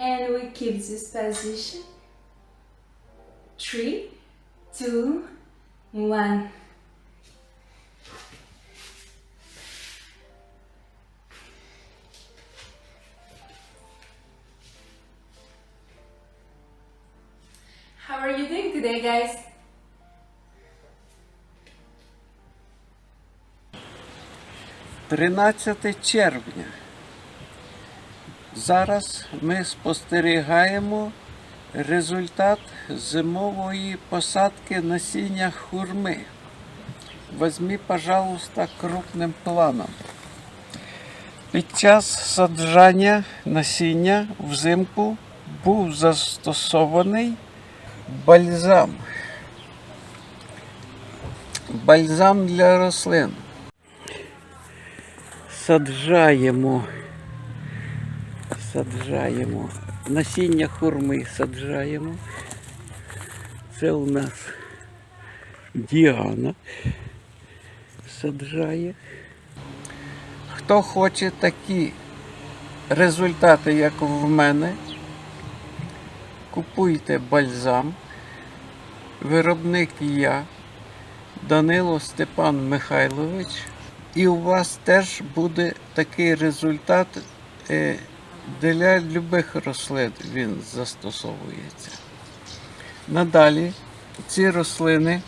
And we keep this position. Three, two, one. How are you doing today, guys? Тринадцяте червня. Зараз ми спостерігаємо результат зимової посадки насіння хурми. Возьми, пожалуйста, крупним планом. Під час саджання насіння взимку був застосований бальзам. Бальзам для рослин. Саджаємо. Саджаємо. Насіння хурми саджаємо. Це у нас Діана саджає. Хто хоче такі результати, як в мене, купуйте бальзам. Виробник я, Данило Степан Михайлович. І у вас теж буде такий результат е, для любих рослин він застосовується. Надалі ці рослини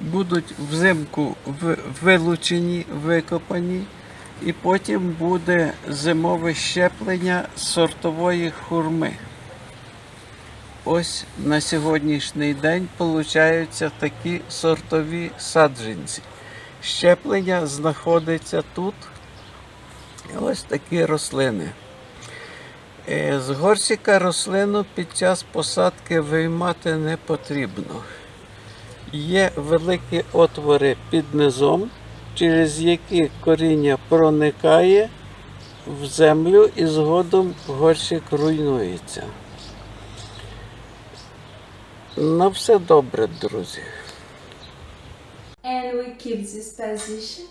будуть взимку вилучені, викопані, і потім буде зимове щеплення сортової хурми. Ось на сьогоднішній день получаються такі сортові саджанці. Щеплення знаходиться тут. Ось такі рослини. Е, З горщика рослину під час посадки виймати не потрібно. Є великі отвори під низом, через які коріння проникає в землю і згодом горщик руйнується. На все добре, друзі. And we keep this position.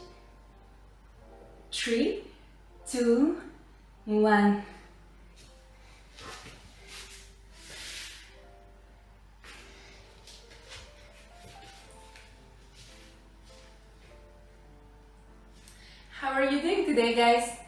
Three, two, one. How are you doing today, guys?